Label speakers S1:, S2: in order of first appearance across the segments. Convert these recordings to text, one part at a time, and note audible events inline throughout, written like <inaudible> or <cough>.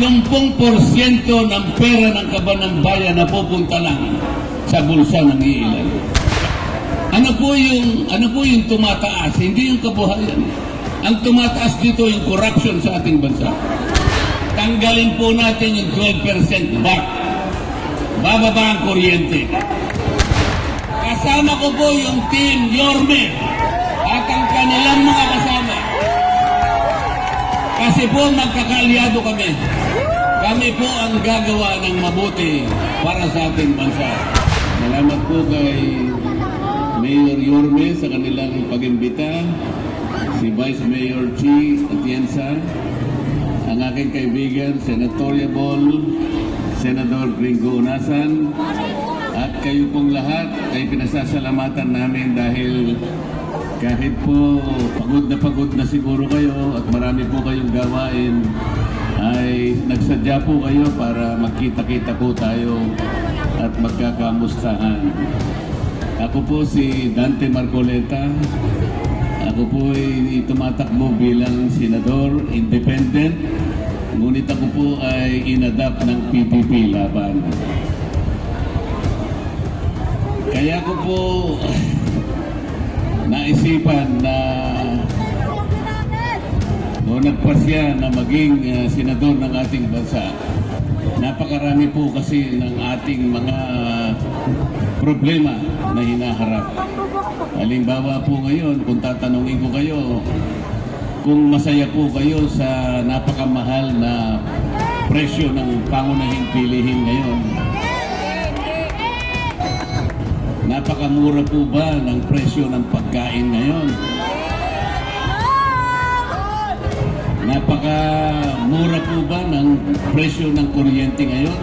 S1: 30% ng pera ng kaban ng bayan na pupunta lang sa bulsa ng iilan. Ano po yung ano po yung tumataas? Hindi yung kabuhayan. Ang tumataas dito yung corruption sa ating bansa. Tanggalin po natin yung 12% back. Bababa ang kuryente. Kasama ko po yung team Yorme at ang kanilang mga kasama. Kasi po magkakaalyado kami. Kami po ang gagawa ng mabuti para sa ating bansa. Salamat po kay Mayor Yorme sa kanilang pag-imbita, si Vice Mayor Chi Atienza, ang aking kaibigan, Senatoriable, Senador Gringo Unasan, at kayo pong lahat ay pinasasalamatan namin dahil kahit po pagod na pagod na siguro kayo at marami po kayong gawain, ay nagsadya po kayo para magkita-kita po tayo at magkakamustahan. Ako po si Dante Marcoleta. Ako po ay tumatakbo bilang senador, independent. Ngunit ako po ay inadapt ng PDP laban. Kaya ko po naisipan na o nagpasya na maging uh, senador ng ating bansa. Napakarami po kasi ng ating mga problema na hinaharap. Halimbawa po ngayon, kung tatanungin ko kayo, kung masaya po kayo sa napakamahal na presyo ng pangunahing pilihin ngayon, napakamura po ba ng presyo ng pagkain ngayon? Napakamura po ba ng presyo ng kuryente ngayon?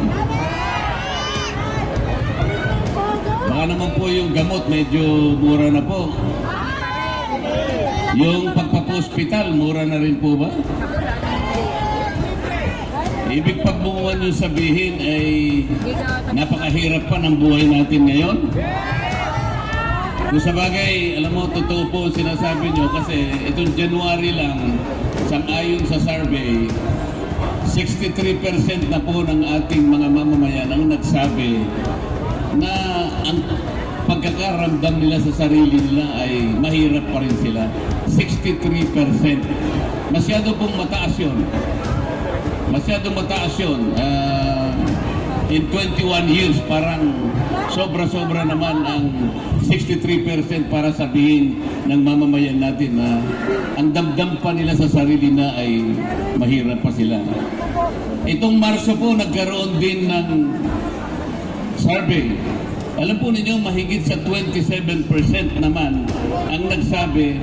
S1: Baka naman po yung gamot medyo mura na po. Yung pagpapospital, mura na rin po ba? Ibig pagbunguan yung sabihin ay napakahirap pa ng buhay natin ngayon. Kung sa bagay, alam mo, totoo po ang sinasabi nyo kasi itong January lang, sang-ayon sa survey, 63% na po ng ating mga mamamayan ang nagsabi na ang pagkakaramdam nila sa sarili nila ay mahirap pa rin sila. 63%. Masyado pong mataas yun. Masyado mataas yun. Ah, in 21 years, parang sobra-sobra naman ang 63% para sabihin ng mamamayan natin na ang damdam pa nila sa sarili na ay mahirap pa sila. Itong Marso po, nagkaroon din ng survey. Alam po ninyo, mahigit sa 27% naman ang nagsabi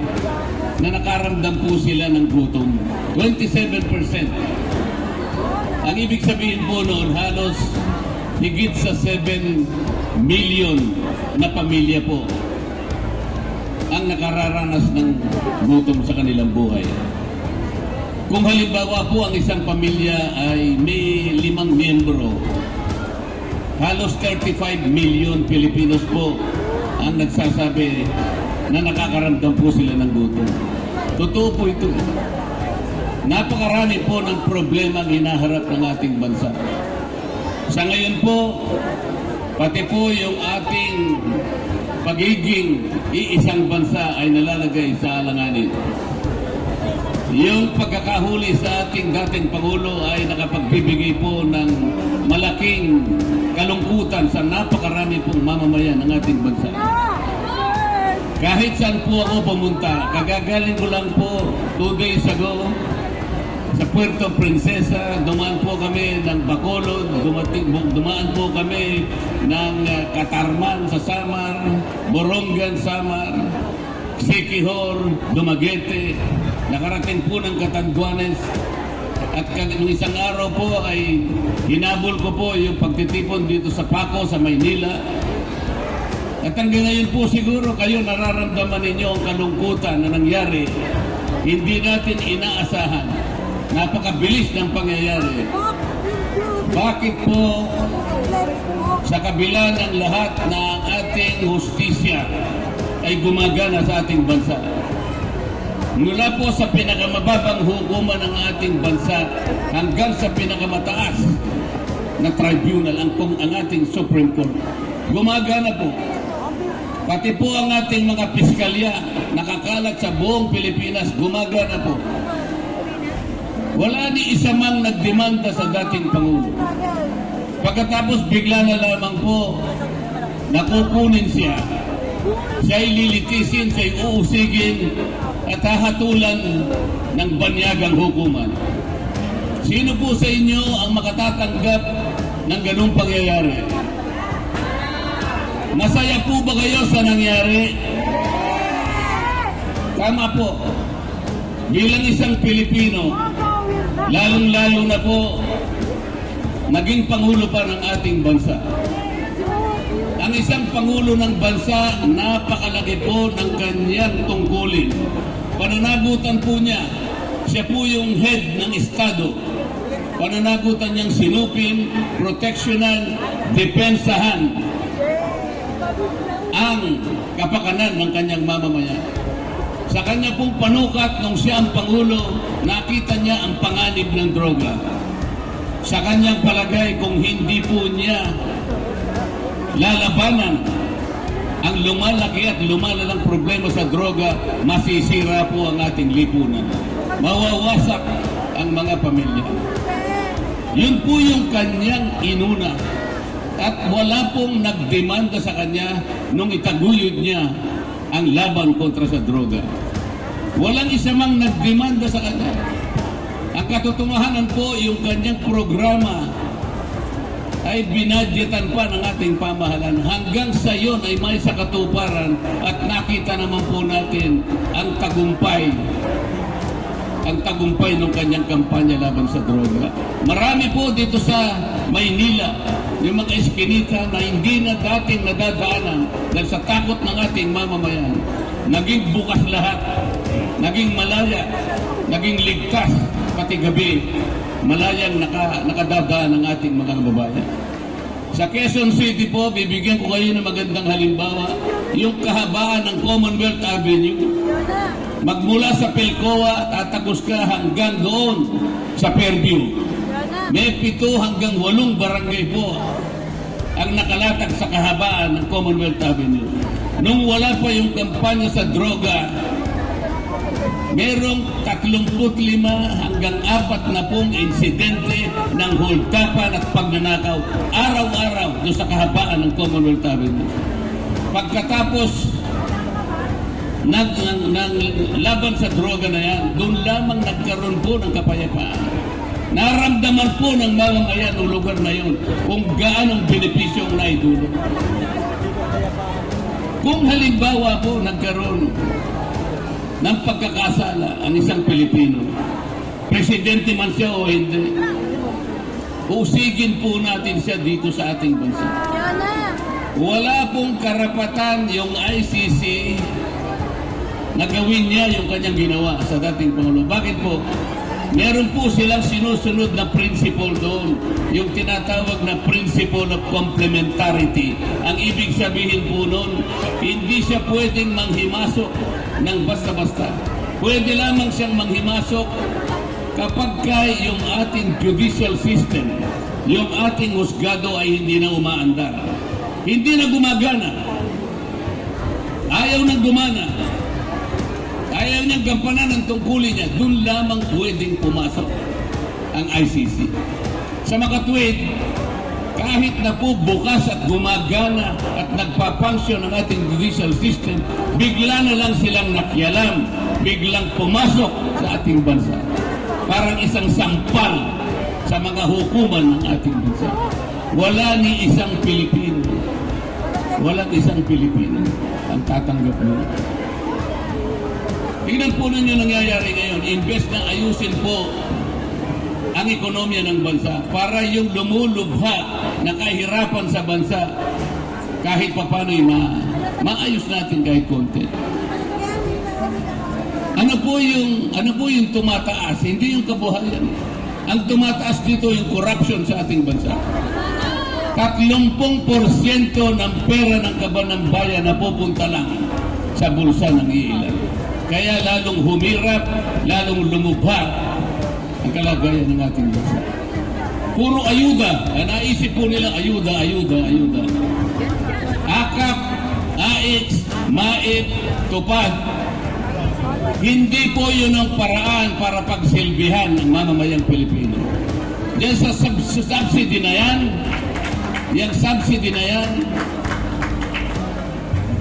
S1: na nakaramdam po sila ng gutom. 27%. Ang ibig sabihin po noon, halos higit sa 7 million na pamilya po ang nakararanas ng gutom sa kanilang buhay. Kung halimbawa po ang isang pamilya ay may limang miyembro, halos 35 million Pilipinos po ang nagsasabi na nakakaramdam po sila ng gutom. Totoo po ito. Napakarami po ng problema ang hinaharap ng ating bansa. Sa ngayon po, pati po yung ating pagiging iisang bansa ay nalalagay sa alanganin. Yung pagkakahuli sa ating dating Pangulo ay nakapagbibigay po ng malaking kalungkutan sa napakarami pong mamamayan ng ating bansa. Kahit saan po ako pumunta, kagagaling ko lang po two days ago Puerto Princesa, dumaan po kami ng Bacolod, dumating, dumaan po kami ng uh, Katarman sa Samar, Borongan, Samar, Sikihor, Dumaguete, nakarating po ng Catanduanes, at nung isang araw po ay hinabol ko po yung pagtitipon dito sa Paco, sa Maynila. At hanggang ngayon po siguro kayo nararamdaman ninyo ang kalungkutan na nangyari. Hindi natin inaasahan. Napakabilis ng pangyayari. Bakit po sa kabila ng lahat na ang ating hustisya ay gumagana sa ating bansa? Mula po sa pinakamababang hukuman ng ating bansa hanggang sa pinakamataas na tribunal, ang, kung ang ating Supreme Court. Gumagana po. Pati po ang ating mga piskalya nakakalat sa buong Pilipinas, gumagana po. Wala ni isa mang nagdemanda sa dating Pangulo. Pagkatapos bigla na lamang po, nakukunin siya. Siya'y lilitisin, siya'y uusigin at hahatulan ng banyagang hukuman. Sino po sa inyo ang makatatanggap ng ganung pangyayari? Masaya po ba kayo sa nangyari? Tama po. Bilang isang Pilipino, lalong-lalo na po, naging Pangulo pa ng ating bansa. Ang isang Pangulo ng bansa, napakalaki po ng kanyang tungkulin. Pananagutan po niya, siya po yung head ng Estado. Pananagutan niyang sinupin, proteksyonan, depensahan ang kapakanan ng kanyang mamamayan. Sa kanya pong panukat nung siya ang Pangulo, nakita niya ang panganib ng droga. Sa kanyang palagay, kung hindi po niya lalabanan ang lumalaki at lumalalang problema sa droga, masisira po ang ating lipunan. Mawawasak ang mga pamilya. Yun po yung kanyang inuna. At wala pong nagdemanda sa kanya nung itaguyod niya ang laban kontra sa droga. Walang isa mang nagdemanda sa kanya. Ang katotohanan po, yung kanyang programa ay binadyetan pa ng ating pamahalaan. Hanggang sa yon ay may sa katuparan at nakita naman po natin ang tagumpay ang tagumpay ng kanyang kampanya laban sa droga. Marami po dito sa Maynila, yung mga eskinita na hindi na dating nadadaanan dahil sa takot ng ating mamamayan. Naging bukas lahat, naging malaya, naging ligtas, pati gabi, malayang naka, nakadadaan ng ating mga kababayan. Sa Quezon City po, bibigyan ko kayo ng magandang halimbawa, yung kahabaan ng Commonwealth Avenue. Magmula sa Pelcoa, tatagos ka hanggang doon sa Fairview. May pito hanggang walong barangay po ang nakalatag sa kahabaan ng Commonwealth Avenue. Nung wala pa yung kampanya sa droga, merong 35 hanggang 40 insidente ng hultapan at pagnanakaw araw-araw doon sa kahabaan ng Commonwealth Avenue. Pagkatapos ng, ng, ng laban sa droga na yan, doon lamang nagkaroon po ng kapayapaan. Naramdaman po ng mamamayan ng lugar na yun kung gaanong benepisyo ang naidulot. Kung halimbawa po nagkaroon ng pagkakasala ang isang Pilipino, presidente man siya o hindi, usigin po natin siya dito sa ating bansa. Wala pong karapatan yung ICC na gawin niya yung kanyang ginawa sa dating Pangulo. Bakit po? Meron po silang sinusunod na principle doon, yung tinatawag na principle of complementarity. Ang ibig sabihin po noon, hindi siya pwedeng manghimasok ng basta-basta. Pwede lamang siyang manghimasok kapag ka yung ating judicial system, yung ating husgado ay hindi na umaandar. Hindi na gumagana. Ayaw nang gumana. Ayaw niyang gampanan ang tungkulin niya. Doon lamang pwedeng pumasok ang ICC. Sa makatwid, kahit na po bukas at gumagana at nagpapangsyon ang ating judicial system, bigla na lang silang nakialam, biglang pumasok sa ating bansa. Parang isang sampal sa mga hukuman ng ating bansa. Wala ni isang Pilipino, walang isang Pilipino ang tatanggap nun. Tingnan po ninyo nangyayari ngayon. Invest na ayusin po ang ekonomiya ng bansa para yung lumulubha na kahirapan sa bansa kahit papano ma maayos natin kahit konti. Ano po yung ano po yung tumataas? Hindi yung kabuhayan. Ang tumataas dito yung corruption sa ating bansa. 30% ng pera ng kaban ng bayan na pupunta lang sa bulsa ng iilan. Kaya lalong humirap, lalong lumubha ang kalagayan ng ating bansa. Puro ayuda. Ang naisip po nila, ayuda, ayuda, ayuda. Akap, AX, MAIP, tupad. Hindi po yun ang paraan para pagsilbihan ng mamamayang Pilipino. Yan sa sub- subsidy na yan, yung subsidy na yan,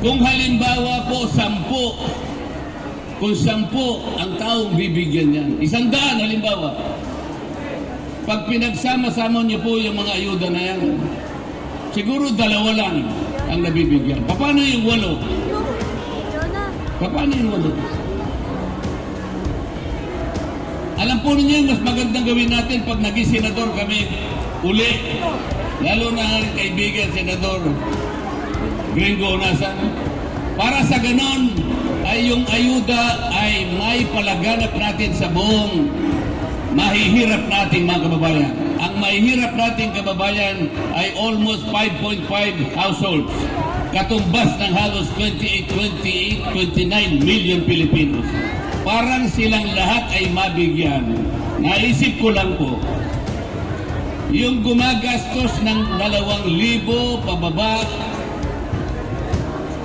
S1: kung halimbawa po sampu, kung sampu ang taong bibigyan niyan, isang daan halimbawa, pag pinagsama-sama niyo po yung mga ayuda na yan, siguro dalawa lang ang nabibigyan. Paano yung walo? Paano yung walo? Alam po ninyo, mas magandang gawin natin pag naging senador kami uli. Lalo na ang kaibigan, senador Gringo Onasan. Para sa ganon, ay yung ayuda ay may palaganap natin sa buong mahihirap nating mga kababayan. Ang mahihirap nating kababayan ay almost 5.5 households. Katumbas ng halos 28, 28, 29 million Pilipinos. Parang silang lahat ay mabigyan. Naisip ko lang po, yung gumagastos ng dalawang libo pababa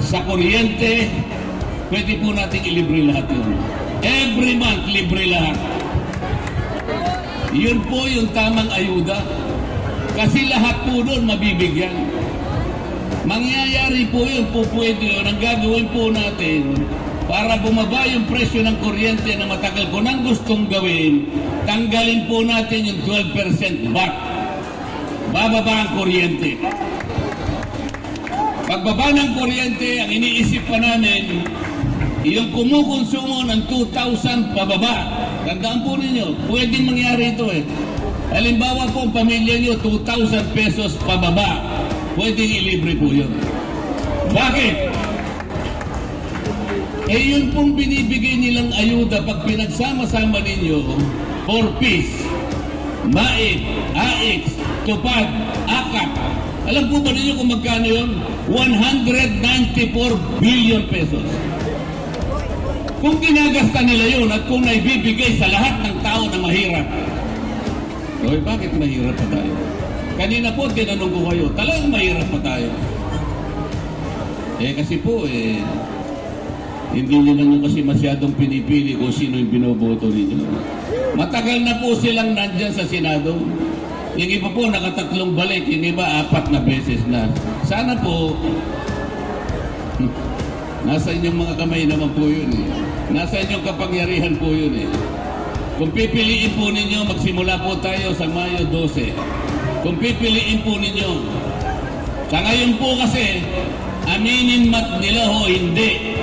S1: sa kuryente, pwede po natin ilibre lahat yun. Every month, libre lahat. Yun po yung tamang ayuda. Kasi lahat po doon mabibigyan. Mangyayari po yun, po pwede yun. Ang gagawin po natin, para bumaba yung presyo ng kuryente na matagal ko nang gustong gawin, tanggalin po natin yung 12% back. Bababa ang kuryente. Pagbaba ng kuryente, ang iniisip pa namin, yung kumukonsumo ng 2,000 pababa. Tandaan po ninyo, pwedeng mangyari ito eh. Halimbawa po, pamilya nyo, 2,000 pesos pababa. Pwedeng ilibre po yun. Bakit? Eh yun pong binibigay nilang ayuda pag pinagsama-sama ninyo, 4 piece, MAIP, AX, Tupad, AKAP. Alam po ba ninyo kung magkano yun? 194 billion pesos. Kung ginagasta nila yun at kung naibibigay sa lahat ng tao na mahirap, Oy, bakit mahirap pa tayo? Kanina po, tinanong ko kayo, talagang mahirap pa tayo. Eh kasi po, eh, hindi nyo lang kasi masyadong pinipili kung sino yung binoboto ninyo. Matagal na po silang nandyan sa Senado. Yung iba po nakatatlong balik, yung iba apat na beses na. Sana po, <laughs> nasa inyong mga kamay naman po yun eh. Nasa inyong kapangyarihan po yun eh. Kung pipiliin po ninyo, magsimula po tayo sa Mayo 12. Kung pipiliin po ninyo, sa ngayon po kasi, aminin mat nila ho hindi.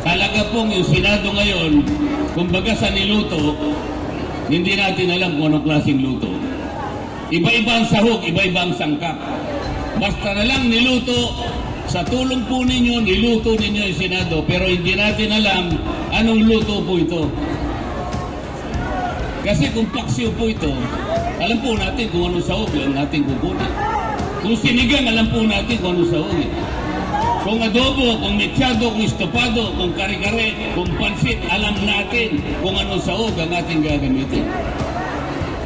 S1: Talaga pong yung Senado ngayon, kumbaga sa niluto, hindi natin alam kung anong klaseng luto. Iba-iba ang sahog, iba-iba ang sangkap. Basta na lang niluto, sa tulong po ninyo, niluto ninyo yung Senado, pero hindi natin alam anong luto po ito. Kasi kung paksiw po ito, alam po natin kung anong sahog yung ating kukunin. Kung sinigang, alam po natin kung anong sahog eh. Kung adobo, kung mechado, kung estopado, kung kare-kare, kung pansit, alam natin kung anong sahog ang ating gagamitin.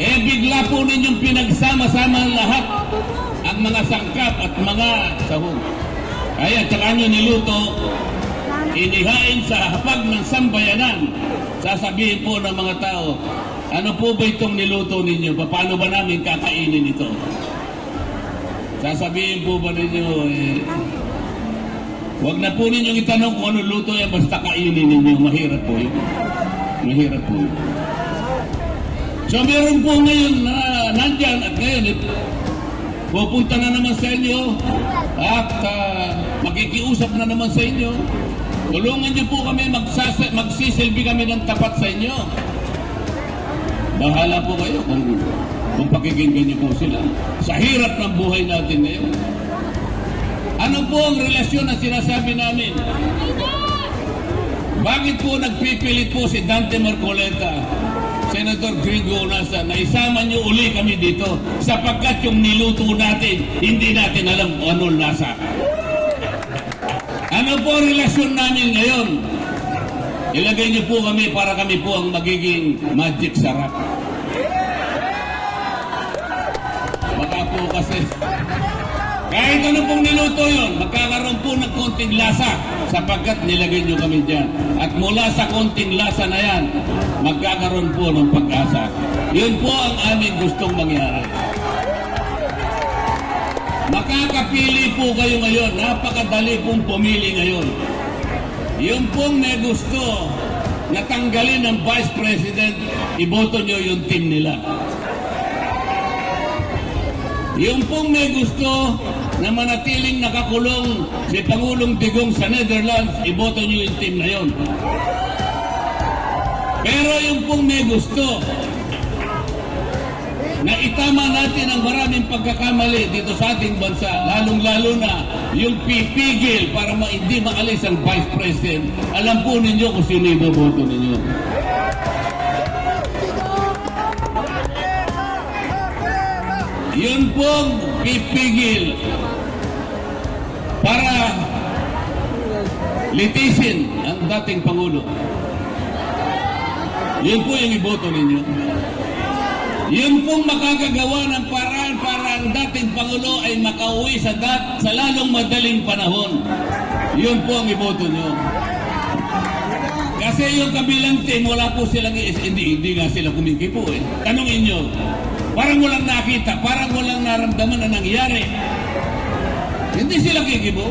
S1: Eh, bigla po ninyong pinagsama-sama lahat ang mga sangkap at mga sahog. Kaya tsaka nyo niluto, inihain sa hapag ng sambayanan. Sasabihin po ng mga tao, ano po ba itong niluto ninyo? Paano ba namin kakainin ito? Sasabihin po ba ninyo, eh, Huwag na po ninyong itanong kung ano luto yan, basta kainin ninyo. Mahirap po yun. Mahirap po yun. So meron po ngayon na nandyan at ngayon, eh, pupunta na naman sa inyo at uh, makikiusap na naman sa inyo. Tulungan niyo po kami, magsasa, magsisilbi kami ng tapat sa inyo. Bahala po kayo kung, kung pakikinggan niyo po sila. Sa hirap ng buhay natin ngayon. Ano po ang relasyon na sinasabi namin? Bakit po nagpipilit po si Dante Marcoleta, Senator Gringo Onasa, na isama niyo uli kami dito sapagkat yung niluto natin, hindi natin alam kung anong lasa. Ano po ang relasyon namin ngayon? Ilagay niyo po kami para kami po ang magiging magic sarap. Baka po kasi kahit ano pong niluto yun, magkakaroon po ng konting lasa sapagkat nilagay nyo kami dyan. At mula sa konting lasa na yan, magkakaroon po ng pag-asa. Yun po ang aming gustong mangyari. Makakapili po kayo ngayon. Napakadali pong pumili ngayon. Yung pong may gusto na tanggalin ng Vice President, iboto nyo yung team nila. Yung pong may gusto na manatiling nakakulong si Pangulong Digong sa Netherlands, iboto nyo yung team na yon. Pero yung pong may gusto na itama natin ang maraming pagkakamali dito sa ating bansa, lalong-lalo na yung pipigil para ma hindi maalis ang Vice President, alam po ninyo kung sino iboboto ninyo. Yun pong pipigil para litisin ang dating Pangulo. Yun po yung iboto ninyo. Yun pong makakagawa ng paraan para ang dating Pangulo ay makauwi sa, dat, sa lalong madaling panahon. Yun po ang iboto nyo. Kasi yung kabilang team, wala po silang, hindi, hindi nga sila kumikipo eh. Tanungin nyo, parang walang nakita, parang walang naramdaman na nangyari. Hindi sila kikibo.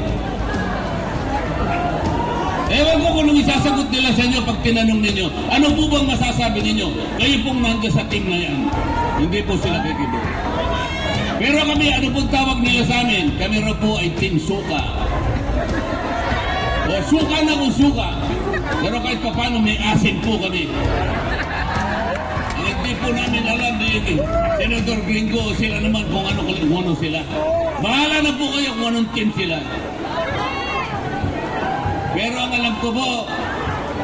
S1: Ewan ko kung isasagot nila sa inyo pag tinanong ninyo. Ano po bang masasabi ninyo? Kayo pong nandiyan sa team na yan. Hindi po sila kikibo. Pero kami, ano pong tawag nila sa amin? Kami raw po ay team suka. O suka na kung suka. Pero kahit pa paano may asin po kami. Hindi po namin alam ni Senator Gringo, sila naman kung ano, kung ano sila. Bahala na po kayo kung anong team sila. Pero ang alam ko po,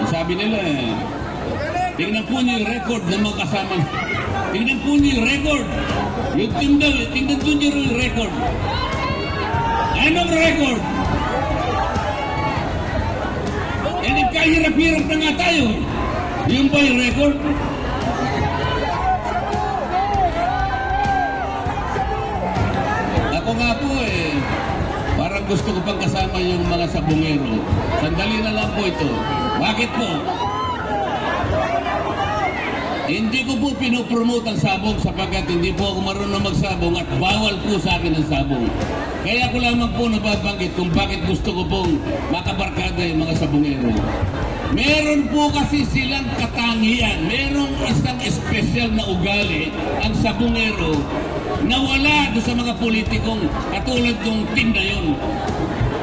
S1: sabi nila eh, tingnan po niyo yung record ng mga. Tingnan po niyo yung record. Yung team tingnan po niyo yung record. Anong record? Eh, nagkahirap-hirap na nga tayo eh. Yung ba yung record? Nga po eh, parang gusto ko pang kasama yung mga sabungero. Sandali na lang po ito. Bakit po? Hindi ko po pinopromote ang sabong sapagkat hindi po ako marunong magsabong at bawal po sa akin ang sabong. Kaya ko lamang po nababanggit kung bakit gusto ko pong makabarkada yung mga sabongero. Meron po kasi silang katangian, merong isang espesyal na ugali ang sabongero na wala doon sa mga politikong katulad ng team yun.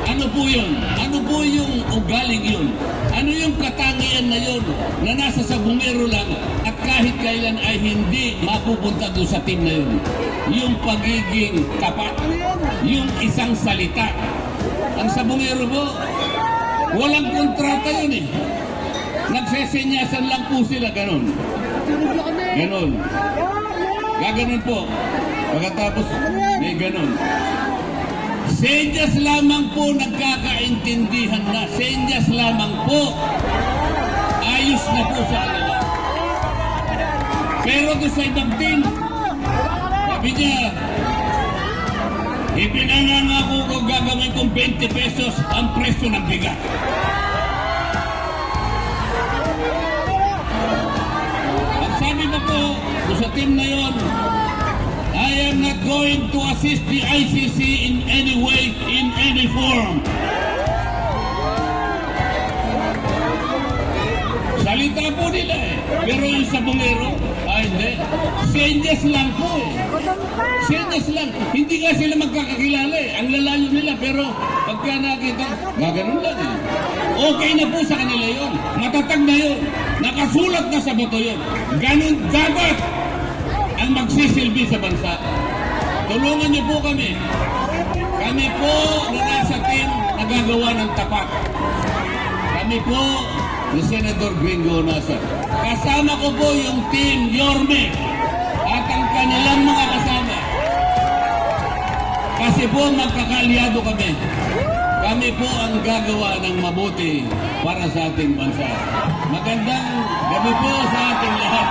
S1: Ano po yun? Ano po yung ugaling yun? Ano yung katangian na yun na nasa sabungero lang at kahit kailan ay hindi mapupunta doon sa team na yun? Yung pagiging tapat. Yung isang salita. Ang sabungero po, walang kontrata yun eh. Nagsesenyasan lang po sila, ganon. Ganon. Gaganon po. Pagkatapos, may ganon. Senyas lamang po nagkakaintindihan na. Senyas lamang po. Ayos na po sa kanila. Pero doon sa ibang team, sabi niya, ipinangangako ko gagawin kong 20 pesos ang presyo ng bigat. Ang sabi ko po, sa team na yon, I am not going to assist the ICC in any way, in any form. Salita po nila eh. Pero yung sabongero, ay hindi. Senyas lang po eh. Senyas lang. Hindi nga sila magkakakilala eh. Ang lalayo nila. Pero pagka nakita, gaganon lang eh. Okay na po sa kanila yon. Matatag na yun. Nakasulat na sa bato yun. Ganon dapat ang magsisilbi sa bansa. Tulungan niyo po kami. Kami po na nasa team nagagawa ng tapat. Kami po ni Senador Gringo Nasa. Kasama ko po yung team Yorme at ang kanilang mga kasama. Kasi po magkakalyado kami. Kami po ang gagawa ng mabuti para sa ating bansa. Magandang gabi po sa ating lahat.